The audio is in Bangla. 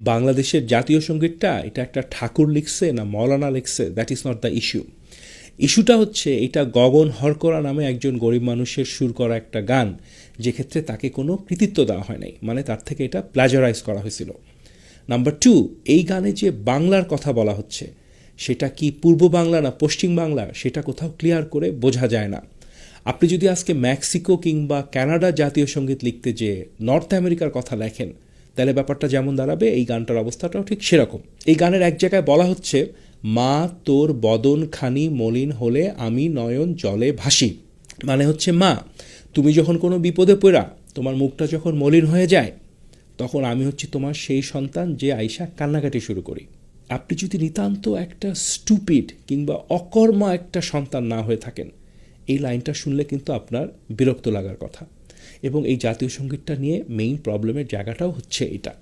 বাংলাদেশের জাতীয় সঙ্গীতটা, এটা একটা ঠাকুর লিখছে না মৌলানা লিখছে that is not the issue ইস্যুটা হচ্ছে, এটা গগন হরকরা নামে একজন গরিব মানুষের সুর করা একটা গান যে ক্ষেত্রে তাকে কোনো কৃতিত্ব দেওয়া হয় নাই মানে তার থেকে এটা প্লাজারাইজ করা হয়েছিল। নাম্বার টু এই গানে যে বাংলার কথা বলা হচ্ছে, সেটা কি পূর্ব বাংলা না পশ্চিম বাংলা, সেটা কোথাও ক্লিয়ার করে বোঝা যায় না। আপনি যদি আজকে মেক্সিকো কিংবা কানাডা জাতীয় সংগীত লিখতে যে নর্থ আমেরিকার কথা লেখেন তাহলে ব্যাপারটা যেমন দাঁড়াবে, এই গানটার অবস্থাটাও ঠিক সেরকম। এই গানের এক জায়গায় বলা হচ্ছে, মা, তোর বদন খানি মলিন হলে আমি নয়ন জলে ভাসি। মানে হচ্ছে, মা, তুমি যখন কোনো বিপদে পড়া, তোমার মুখটা যখন মলিন হয়ে যায়, তখন আমি হচ্ছি তোমার সেই সন্তান যে আইসা কান্নাকাটি শুরু করি। আপনি যদি নিতান্ত একটা স্টুপিড কিংবা অকর্মা একটা সন্তান না হয়ে থাকেন, এই লাইনটা শুনলে কিন্তু আপনার বিরক্ত লাগার কথা। এবং এই জাতীয় সঙ্গীতটা নিয়ে মেইন প্রবলেমের জায়গাটাও হচ্ছে এটা।